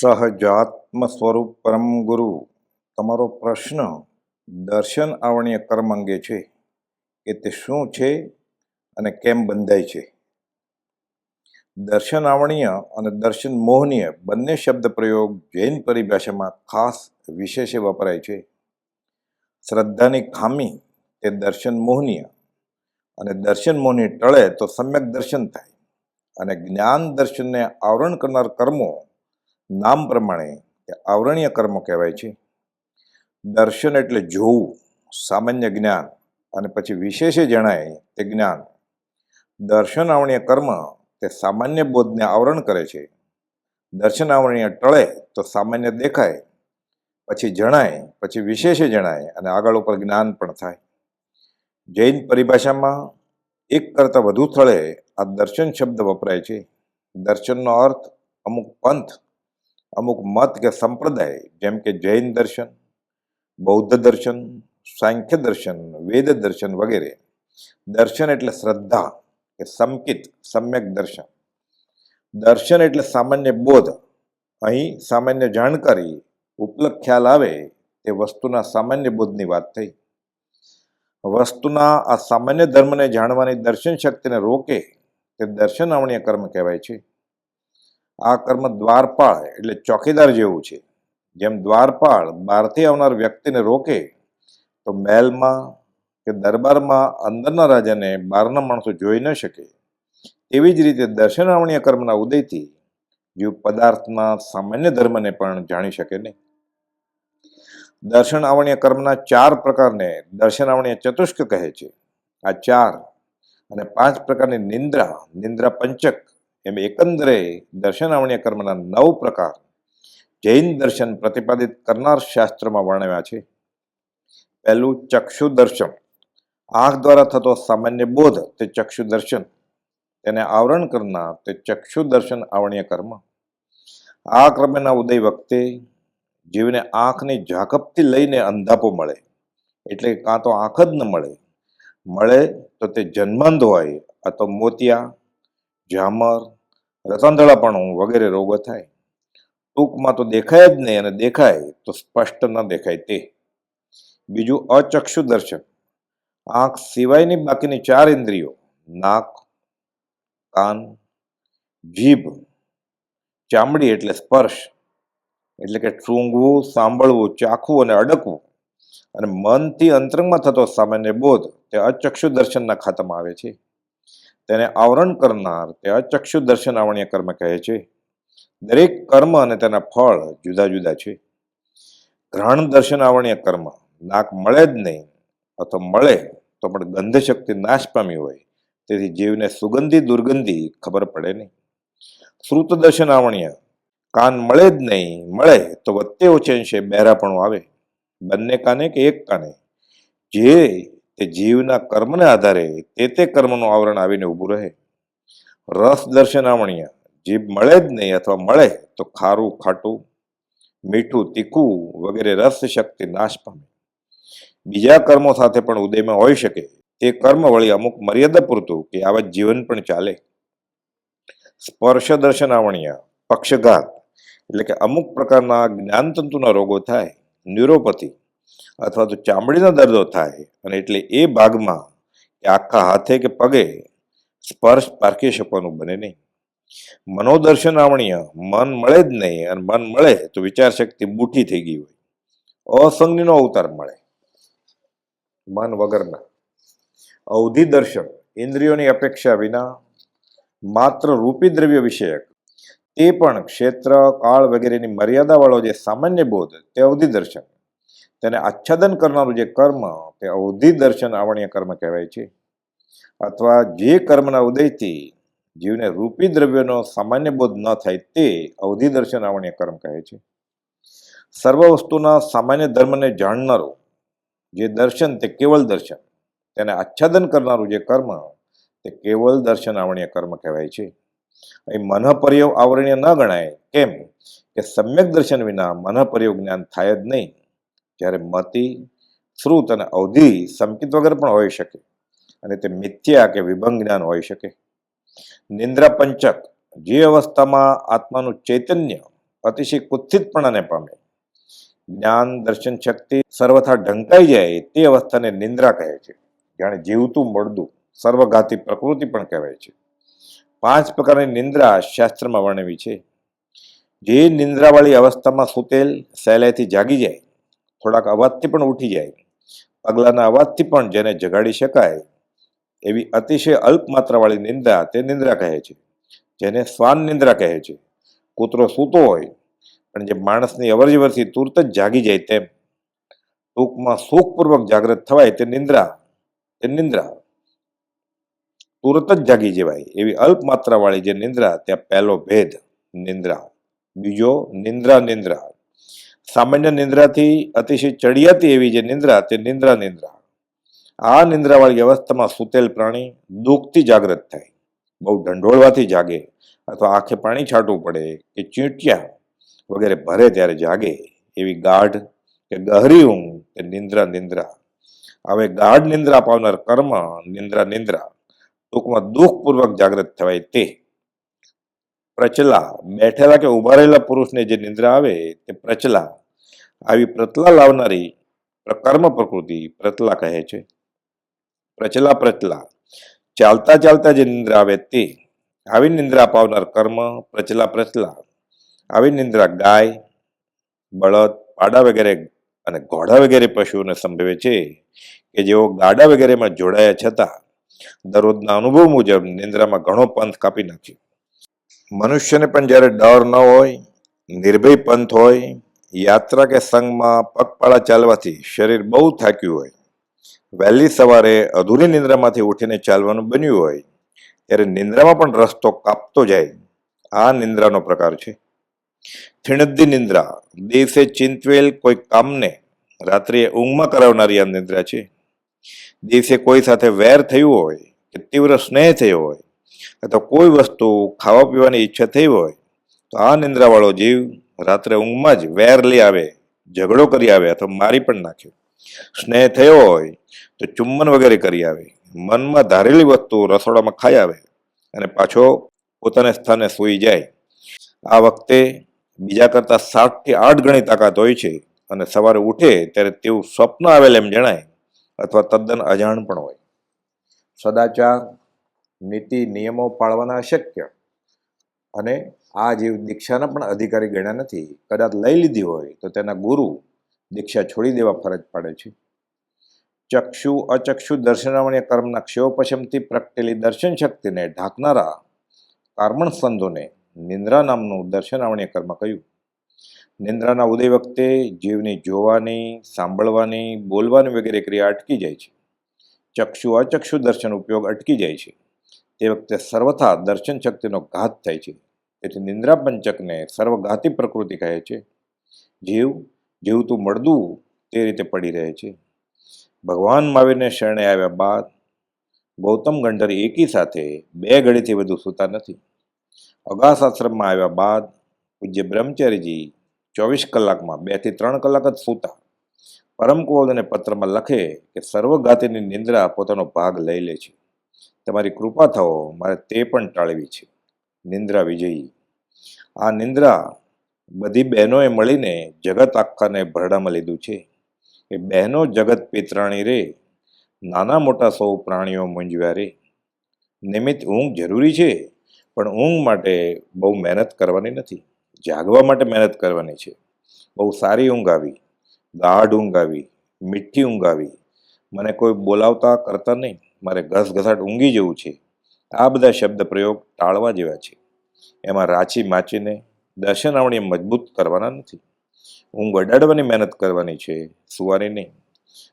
સહજાત્મ સ્વરૂપ પરમ ગુરુ, તમારો પ્રશ્ન દર્શન આવણીય કર્મ અંગે છે કે તે શું છે અને કેમ બંધાય છે? દર્શન આવણીય અને દર્શન મોહનીય બંને શબ્દ પ્રયોગ જૈન પરિભાષામાં ખાસ વિશેષે વપરાય છે. શ્રદ્ધાની ખામી તે દર્શન મોહનીય અને દર્શન મોહની ટળે તો સમ્યક દર્શન થાય અને જ્ઞાન દર્શનને આવરણ કરનાર કર્મો નામ પ્રમાણે આવરણીય કર્મો કહેવાય છે. દર્શન એટલે જોવું, સામાન્ય જ્ઞાન અને પછી વિશેષે જણાય તે જ્ઞાન. દર્શન આવરણીય કર્મ તે સામાન્ય બોધને આવરણ કરે છે. દર્શન આવરણીય ટળે તો સામાન્ય દેખાય, પછી જણાય, પછી વિશેષે જણાય અને આગળ ઉપર જ્ઞાન પણ થાય. જૈન પરિભાષામાં એક કરતાં વધુ સ્થળે આ દર્શન શબ્દ વપરાય છે. દર્શનનો અર્થ અમુક પંથ અમુક મત કે સંપ્રદાય, જેમ કે જૈન દર્શન, બૌદ્ધ દર્શન, સાંખ્ય દર્શન, વેદ દર્શન વગેરે. દર્શન એટલે શ્રદ્ધા, કે સમકિત સમ્યક દર્શન. દર્શન એટલે સામાન્ય બોધ. અહીં સામાન્ય જાણકારી, ઉપલબ્ધ ખ્યાલ આવે તે વસ્તુના સામાન્ય બોધની વાત થઈ. વસ્તુના આ સામાન્ય ધર્મને જાણવાની દર્શન શક્તિને રોકે તે દર્શન અવણીય કર્મ કહેવાય છે. આ કર્મ દ્વારપાળ એટલે ચોકીદાર જેવું છે. જેમ દ્વારપાળ બહારથી આવનાર વ્યક્તિને રોકે, તો મહેલમાં કે દરબારમાં અંદરના રાજાને બહારના માણસો જોઈ ન શકે. એવી જ રીતે દર્શન આવણીય કર્મના ઉદયથી જીવ પદાર્થના સામાન્ય ધર્મને પણ જાણી શકે નહીં. દર્શન આવણીય કર્મના ચાર પ્રકારને દર્શન આવણીય ચતુષ્ક કહે છે. આ ચાર અને પાંચ પ્રકારની નિંદ્રા નિંદ્રા પંચક એમ એકંદરે દર્શન આવણીય કર્મના નવ પ્રકાર જૈન દર્શન પ્રતિપાદિત કરનાર શાસ્ત્રમાં વર્ણવ્યા છે. પહેલું ચક્ષુ દર્શન. આંખ દ્વારા થતો સામાન્ય બોધ તે ચક્ષુ દર્શન. તેને આવરણ કરનાર તે ચક્ષુ દર્શન આવણીય કર્મ. આ ક્રમેના ઉદય વખતે જીવને આંખની ઝાકપથી લઈને અંધાપો મળે. એટલે કાં તો આંખ જ ન મળે. મળે તો તે જન્માંધ હોય અથવા મોતિયા, ઝામર રતંધળાપણું વગેરે રોગો થાય. ટૂંકમાં તો દેખાય જ નહીં અને દેખાય તો સ્પષ્ટ ન દેખાય તે. બીજું અચક્ષુ દર્શન. આંખ સિવાયની બાકીની ચાર ઇન્દ્રિયો, નાક, કાન, જીભ, ચામડી એટલે સ્પર્શ, એટલે કે સૂંઘવું સાંભળવું, ચાખવું અને અડકવું. અને મનથી અંતરંગમાં થતો સામાન્ય બોધ તે અચક્ષુ દર્શનના ખાતામાં આવે છે. તેને આવરણ કરનાર, તેવા ચક્ષુ દર્શન આવણીય કર્મ કહે છે. દરેક કર્મ અને તેના ફળ જુદા જુદા છે. ગ્રહણ દર્શન આવણીય કર્મ, નાક મળે જ નહીં, અથવા મળે તો પણ ગંધ શક્તિ નાશ પામી હોય, તેથી જીવને સુગંધી દુર્ગંધી ખબર પડે નહીં. શ્રુત દર્શન આવણીય કાન મળે જ નહીં, મળે તો વત્તે ઓછે અંશે બહેરાપણું આવે. બંને કાને કે એક કાને? જે તે જીવના કર્મને આધારે તે તે કર્મનું આવરણ આવીને ઊભું રહે. રસ દર્શન આવણીય જીભ મળે જ નહીં અથવા મળે તો ખારું, ખાટું, મીઠું, તીખું વગેરે રસ શક્તિ નાશ પામે. બીજા કર્મો સાથે પણ ઉદયમાં હોઈ શકે. તે કર્મ વળી અમુક મર્યાદા પૂરતું કે આવા જીવન પણ ચાલે. સ્પર્શ દર્શન આવણીય પક્ષઘાત. એટલે કે અમુક પ્રકારના જ્ઞાનતંતુના રોગો થાય. ન્યુરોપથી. અથવા તો ચામડીનો દર્દો થાય અને એટલે એ ભાગમાં કે આખા હાથે કે પગે સ્પર્શ પારખી શકવાનું બને નહીં. મનોદર્શન આવણીય મન મળે જ નહીં અને મન મળે તો વિચાર શક્તિ બૂઠી થઈ ગઈ હોય. અસંગનીનો અવતાર મળે. મન વગરના. અવધિ દર્શન ઇન્દ્રિયોની અપેક્ષા વિના માત્ર રૂપી દ્રવ્ય વિષયક. તે પણ ક્ષેત્ર, કાળ વગેરેની મર્યાદાવાળો જે સામાન્ય બોધ, તે અવધિ દર્શન તેને આચ્છાદન કરનારું જે કર્મ તે અવધિ દર્શન આવણીય કર્મ કહેવાય છે. અથવા જે કર્મના ઉદયથી જીવને રૂપી દ્રવ્યનો સામાન્ય બોધ ન થાય તે અવધિ દર્શન આવણીય કર્મ કહે છે. સર્વ વસ્તુના સામાન્ય ધર્મને જાણનારું જે દર્શન તે કેવળ દર્શન, તેને આચ્છાદન કરનારું જે કર્મ તે કેવળ દર્શન આવણીય કર્મ કહેવાય છે. અહીં મનઃપર્યવ આવરણીય ન ગણાય, કેમ કે સમ્યક દર્શન વિના મનઃપર્યવ જ્ઞાન થાય જ નહીં. જ્યારે મતિ, શ્રુત અને અવધિ સંકિત વગર પણ હોઈ શકે અને તે મિથ્યા કે વિભંગ જ્ઞાન હોઈ શકે. નિંદ્રા પંચક જે અવસ્થામાં આત્માનું ચૈતન્ય અતિશય કુત્થિતપણાને પામે. જ્ઞાન, દર્શન, શક્તિ સર્વથા ઢંકાઈ જાય તે અવસ્થાને નિંદ્રા કહે છે. જાણે જીવતું મળદું સર્વઘાતી પ્રકૃતિ પણ કહેવાય છે. પાંચ પ્રકારની નિંદ્રા શાસ્ત્રમાં વર્ણવી છે. જે નિંદ્રાવાળી અવસ્થામાં સૂતેલ, સહેલાઈથી જાગી જાય થોડાક અવાજથી પણ ઉઠી જાય. પગલાના અવાજથી પણ જેને જગાડી શકાય એવી અતિશય અલ્પ માત્રાવાળી નિંદ્રા તે નિંદ્રા કહે છે. જેને શ્વાન નિંદ્રા કહે છે. કૂતરો સૂતો હોય પણ જે માણસની અવરજવરથી તુરત જ જાગી જાય તેમ ટૂંકમાં સુખપૂર્વક જાગૃત થવાય તે નિંદ્રા તે નિંદ્રા. તુરત જ જાગી જવાય એવી અલ્પ માત્રાવાળી જે નિંદ્રા, ત્યાં પહેલો ભેદ નિંદ્રા. બીજો નિંદ્રા નિંદ્રા. સામાન્ય નિંદ્રાથી અતિશય ચડિયાતી એવી જે નિંદ્રા તે નિંદ્રા નિંદ્રા. આ નિંદ્રાવાળી અવસ્થામાં સૂતેલ પ્રાણી દુઃખથી જાગૃત થાય. બહુ ઢંઢોળવાથી જાગે અથવા આંખે પાણી છાંટવું પડે કે ચીંટ્યા વગેરે ભરે ત્યારે જાગે એવી ગાઢ કે ગહરી ઊંઘ તે નિંદ્રા નિંદ્રા. હવે ગાઢ નિંદ્રા પાવનાર કર્મ નિંદ્રા નિંદ્રા ટૂંકમાં દુઃખપૂર્વક જાગૃત થવાય તે. પ્રચલા બેઠેલા કે ઊભા રહેલા પુરુષને જે નિંદ્રા આવે તે પ્રચલા આવી પ્રતલા લાવનારી કર્મ પ્રકૃતિ પ્રતલા કહે છે. પ્રચલા પ્રચલા. ચાલતા ચાલતા જે નિંદ્રા આવે તે, આવી નિંદ્રા પાવનાર કર્મ પ્રચલા પ્રચલા. આવી નિંદ્રા ગાય, બળદ, પાડા વગેરે અને ઘોડા વગેરે પશુઓને સંભવે છે કે જેઓ ગાડા વગેરેમાં જોડાયા છતાં દરરોજના અનુભવ મુજબ નિંદ્રામાં ઘણો પંથ કાપી નાખ્યો મનુષ્યને પણ જ્યારે ડર ન હોય, નિર્ભય પંથ હોય યાત્રા કે સંઘમાં પગપાળા ચાલવાથી શરીર બહુ થાક્યું હોય. વહેલી સવારે અધૂરી નિંદ્રામાંથી ઉઠીને ચાલવાનું બન્યું હોય, ત્યારે નિંદ્રામાં પણ રસ્તો કાપતો જાય. આ નિંદ્રાનો પ્રકાર છે. થીણદ્દી નિંદ્રા. દિવસે ચિંતવેલ કોઈ કામને રાત્રિએ ઊંઘમાં કરાવનારી આ નિંદ્રા છે. દિવસે કોઈ સાથે વેર થયું હોય, કે તીવ્ર સ્નેહ થયો હોય, અથવા કોઈ વસ્તુ ખાવા પીવાની ઈચ્છા થઈ હોય, તો આ નિંદ્રાવાળો જીવ રાત્રે ઊંઘમાં જ વેર લઈ આવે, ઝઘડો કરી આવે અથવા મારી પણ નાખે સ્નેહ થયો હોય તો ચુંબન વગેરે કરી આવે. મનમાં ધારેલી વસ્તુ રસોડામાં ખાઈ આવે અને પાછો પોતાને સ્થાને સૂઈ જાય. આ વખતે બીજા કરતાં સાતથી આઠ ગણી તાકાત હોય છે અને સવારે ઉઠે ત્યારે તેવું સ્વપ્ન આવેલ એમ જણાય અથવા તદ્દન અજાણ પણ હોય. સદાચાર, નીતિ, નિયમો પાળવાના અશક્ય. અને આ જીવ દીક્ષાના પણ અધિકારી ગણ્યા નથી. કદાચ લઈ લીધી હોય તો તેના ગુરુ દીક્ષા છોડી દેવા ફરજ પડે છે. ચક્ષુ, અચક્ષુ દર્શનામણીય કર્મના ક્ષયોપશમથી પ્રગટેલી દર્શન શક્તિને ઢાંકનારા કાર્મણ સંતોને નિંદ્રા નામનું દર્શનામણીય કર્મ કહ્યું. નિંદ્રાના ઉદય વખતે જીવની જોવાની, સાંભળવાની, બોલવાની વગેરે ક્રિયા અટકી જાય છે. ચક્ષુ, અચક્ષુ દર્શન ઉપયોગ અટકી જાય છે. તે વખતે સર્વથા દર્શન શક્તિનો ઘાત થાય છે. તેથી નિંદ્રા પંચકને સર્વઘાતી પ્રકૃતિ કહે છે, જીવ, જીવતું મળદું તે રીતે પડી રહે છે. ભગવાન મહાવીરને શરણે આવ્યા બાદ ગૌતમ ગંઢર એકી સાથે બે ઘડીથી વધુ સૂતા નથી. અગાસ આશ્રમમાં આવ્યા બાદ પૂજ્ય બ્રહ્મચારીજી ચોવીસ કલાકમાં બેથી ત્રણ કલાક જ સૂતા. પરમ કુવલને પત્રમાં લખે કે સર્વઘાતીની નિંદ્રા પોતાનો ભાગ લઈ લે છે. તમારી કૃપા થવો મારે તે પણ ટાળવી છે. નિંદ્રા વિજયી. આ નિંદ્રા બધી બહેનોએ મળીને જગત આખાને ભરડામાં લીધું છે. એ બહેનો જગત પિતરાણી રે, નાના મોટા સૌ પ્રાણીઓ મૂંઝવ્યા રે. નિયમિત ઊંઘ જરૂરી છે, પણ ઊંઘ માટે બહુ મહેનત કરવાની નથી. જાગવા માટે મહેનત કરવાની છે. બહુ સારી ઊંઘ આવી, ગાઢ ઊંઘ આવી, મીઠી ઊંઘ આવી. મને કોઈ બોલાવતા કરતા નહીં. મારે ઘસઘસાટ ઊંઘી જવું છે. આ બધા શબ્દ પ્રયોગ ટાળવા જેવા છે. એમાં રાચી માચીને દર્શનાવણી મજબૂત કરવાના નથી. ઊંઘ અડાડવાની મહેનત કરવાની છે, સુવાની નહીં.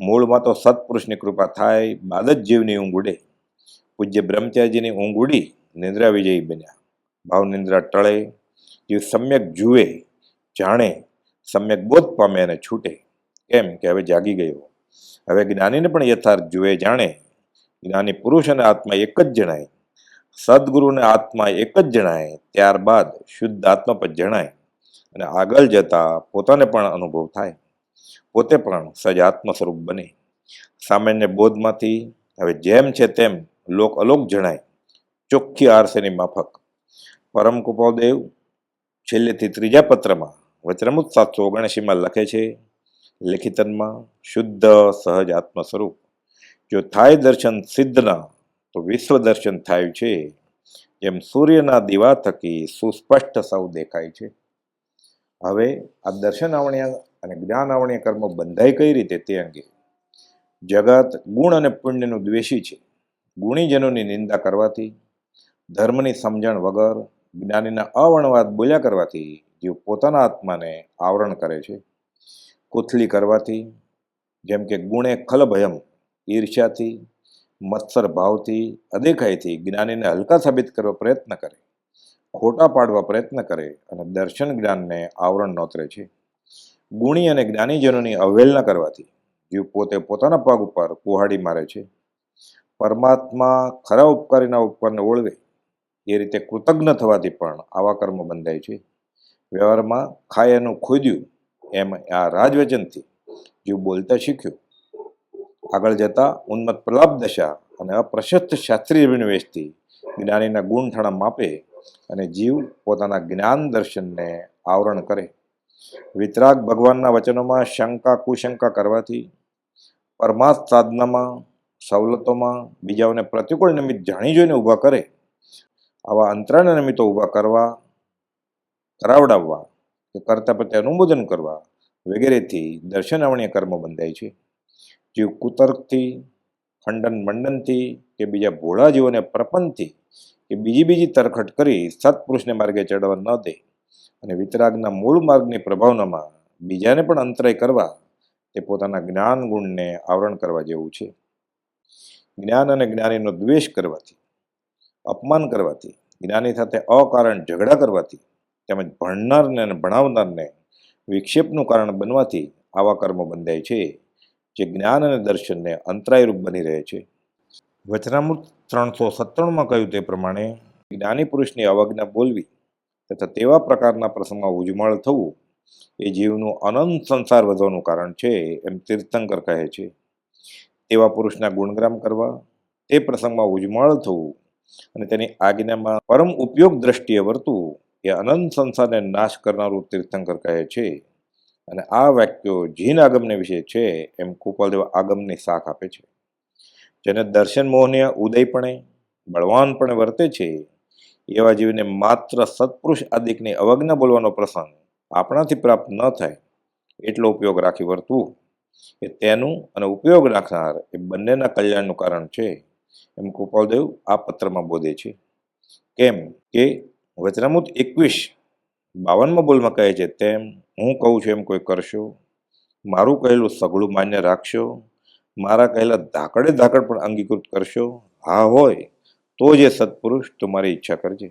મૂળમાં તો સત્પુરુષની કૃપા થાય, બાદ જ જીવની ઊંઘ ઉડે. પૂજ્ય બ્રહ્મચારીજીની ઊંઘ ઉડી, નિંદ્રા વિજયી બન્યા. ભાવ નિંદ્રા ટળે, જીવ સમ્યક જુએ, જાણે, સમ્યક બોધ પામે અને છૂટે. કેમ કે હવે જાગી ગયો. હવે જ્ઞાનીને પણ યથાર્થ જુએ, જાણે. જ્ઞાની પુરુષ અને આત્મા એક જ જણાય. સદગુરુને આત્મા એક જ જણાય, ત્યારબાદ શુદ્ધ આત્મા પણ જણાય અને આગળ જતા પોતાને પણ અનુભવ થાય. પોતે પણ સજ આત્મ સ્વરૂપ બને. સામાન્ય બોધમાંથી હવે જેમ છે તેમ લોક અલોક જણાય. ચોખ્ખી આરસેની માફક? પરમ કૃપાદેવ છેલ્લેથી ત્રીજા પત્રમાં વચ્રમુત સાતસો ઓગણએંશીમાં લખે છે, લેખિતનમાં શુદ્ધ સહજ આત્મ સ્વરૂપ જો થાય દર્શન સિદ્ધના વિશ્વ દર્શન થાય છે. જેમ સૂર્યના દીવા થકી સુસ્પષ્ટ સૌ દેખાય છે. હવે આ દર્શન આવણ્યા અને જ્ઞાન આવણ્ય કર્મો બંધાય કઈ રીતે તે અંગે? જગત ગુણ અને પુણ્યનું દ્વેષી છે. ગુણીજનોની નિંદા કરવાથી, ધર્મની સમજણ વગર, જ્ઞાનીના અવર્ણવાદ બોલ્યા કરવાથી જીવ પોતાના આત્માને આવરણ કરે છે. કુથલી કરવાથી, જેમ કે ગુણે ખલભયમ, ઈર્ષ્યાથી મત્સર ભાવથી, અદેખાઈથી જ્ઞાનીને હલકા સાબિત કરવા પ્રયત્ન કરે. ખોટા પાડવા પ્રયત્ન કરે અને દર્શન જ્ઞાનને આવરણ નોતરે છે. ગુણી અને જ્ઞાનીજનોની અવહેલના કરવાથી જીવ પોતે પોતાના પગ ઉપર કુહાડી મારે છે. પરમાત્મા ખરા ઉપકારીના ઉપકારને ઓળવે. એ રીતે કૃતજ્ઞ થવાથી પણ આવા કર્મ બંધાય છે. વ્યવહારમાં ખાયનું ખોદ્યું એમ આ રાજવચનથી જીવ બોલતા શીખ્યો. આગળ જતા ઉન્મત પ્રલાપ દશા અને અપ્રશસ્ત શાસ્ત્રીય અભિનિવેશથી જ્ઞાનીના ગુણઠાણા માપે અને જીવ પોતાના જ્ઞાન દર્શનને આવરણ કરે. વિતરાગ ભગવાનના વચનોમાં શંકા, કુશંકા કરવાથી પરમાર્થ સાધનામાં સવલતોમાં બીજાઓને પ્રતિકૂળ નિમિત્ત જાણી જોઈને ઊભા કરે, આવા અંતરાય નિમિત્તો ઊભા કરવા, કરાવડાવવા કે કરતા પ્રત્યે અનુમોદન કરવા વગેરેથી દર્શનાવણીય કર્મ બંધાય છે. જીવ કુતર્કથી ખંડન મંડનથી કે બીજા ભોળા જીવોને પ્રપંચથી કે બીજી બીજી તરખટ કરી સત્પુરુષને માર્ગે ચડવા ન દે અને વિતરાગના મૂળ માર્ગની પ્રભાવનામાં બીજાને પણ અંતરાય કરવા તે પોતાના જ્ઞાન ગુણને આવરણ કરવા જેવું છે. જ્ઞાન અને જ્ઞાનીનો દ્વેષ કરવાથી, અપમાન કરવાથી, જ્ઞાની સાથે અકારણ ઝઘડા કરવાથી, તેમજ ભણનારને અને ભણાવનારને વિક્ષેપનું કારણ બનવાથી આવા કર્મો બંધાય છે. જે જ્ઞાન અને દર્શનને અંતરાયરૂપ બની રહે છે. વચનામૃત ત્રણસો સત્તાણુંમાં કહ્યું તે પ્રમાણે, જ્ઞાની પુરુષની અવજ્ઞા બોલવી તથા તેવા પ્રકારના પ્રસંગમાં ઉજમળ થવું એ જીવનું અનંત સંસાર વધવાનું કારણ છે, એમ તીર્થંકર કહે છે. તેવા પુરુષના ગુણગ્રામ કરવા, તે પ્રસંગમાં ઉજમળ થવું અને તેની આજ્ઞામાં પરમ ઉપયોગ દ્રષ્ટિએ વર્તવું એ અનંત સંસારને નાશ કરનારું તીર્થંકર કહે છે. અને આ વાક્યો જીન આગમને વિશે છે, એમ કૃપાલદેવ આગમની શાખ આપે છે. જેને દર્શન મોહનીય ઉદયપણે, બળવાનપણે વર્તે છે, એવા જીવને માત્ર સત્પુરુષ આદિકની અવજ્ઞા બોલવાનો પ્રસંગ આપણાથી પ્રાપ્ત ન થાય, એટલો ઉપયોગ રાખી વર્તવું એ તેનું અને ઉપયોગ રાખનાર એ બંનેના કલ્યાણનું કારણ છે, એમ કૃપાલદેવ આ પત્રમાં બોધે છે. કેમ કે વચનામૃત એકવીસ બાવનમાં બોલમાં કહે છે, તેમ હું કહું છું એમ કોઈ કરશો? મારું કહેલું સઘળું માન્ય રાખશો? મારા કહેલા ધાકડે ધાકડ પણ અંગીકૃત કરશો? હા હોય, તો જે સત્પુરુષ તમારી ઈચ્છા કરજે.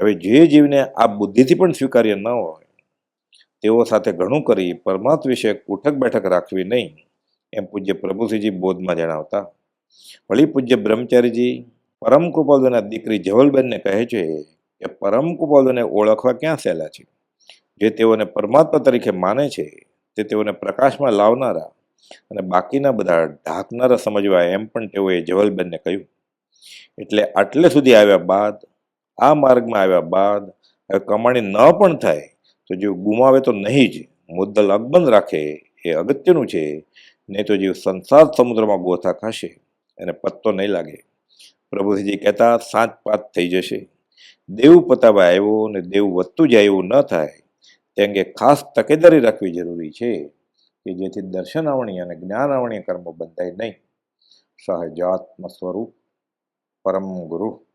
હવે જે જીવને આ બુદ્ધિથી પણ સ્વીકાર્ય ન હોય, તેઓ સાથે ઘણું કરી પરમાર્થ વિશે ઉઠક બેઠક રાખવી નહીં, એમ પૂજ્ય પ્રભુસિંહજી બોધમાં જણાવતા. વળી પૂજ્ય બ્રહ્મચારીજી પરમ કૃપાલુના દીકરી જવલબેનને કહે છે કે પરમ કૃપાલુને ઓળખવા ક્યાં સહેલા છે? જે તેઓને પરમાત્મા તરીકે માને છે, તે તેઓને પ્રકાશમાં લાવનારા અને બાકીના બધા ઢાંકનારા સમજવા એમ પણ તેઓએ જવલબેનને કહ્યું. એટલે આટલે સુધી આવ્યા બાદ, આ માર્ગમાં આવ્યા બાદ, હવે કમાણી ન પણ થાય, તો જીવ ગુમાવે તો નહીં જ, મુદ્દલ અકબંધ રાખે એ અગત્યનું છે, નહીં તો જીવ સંસાર સમુદ્રમાં ગોથા ખાશે એને પત્તો નહીં લાગે. પ્રભુજી કહેતા સાત પાત થઈ જશે. દેવ પતાવા આવ્યો ને દેવ વધતું જાય એવું ન થાય. તે અંગે ખાસ તકેદારી રાખવી જરૂરી છે કે જેથી દર્શનાવણી અને જ્ઞાનાવણી કર્મો બંધાય નહીં. સહજાત્મ સ્વરૂપ પરમ ગુરુ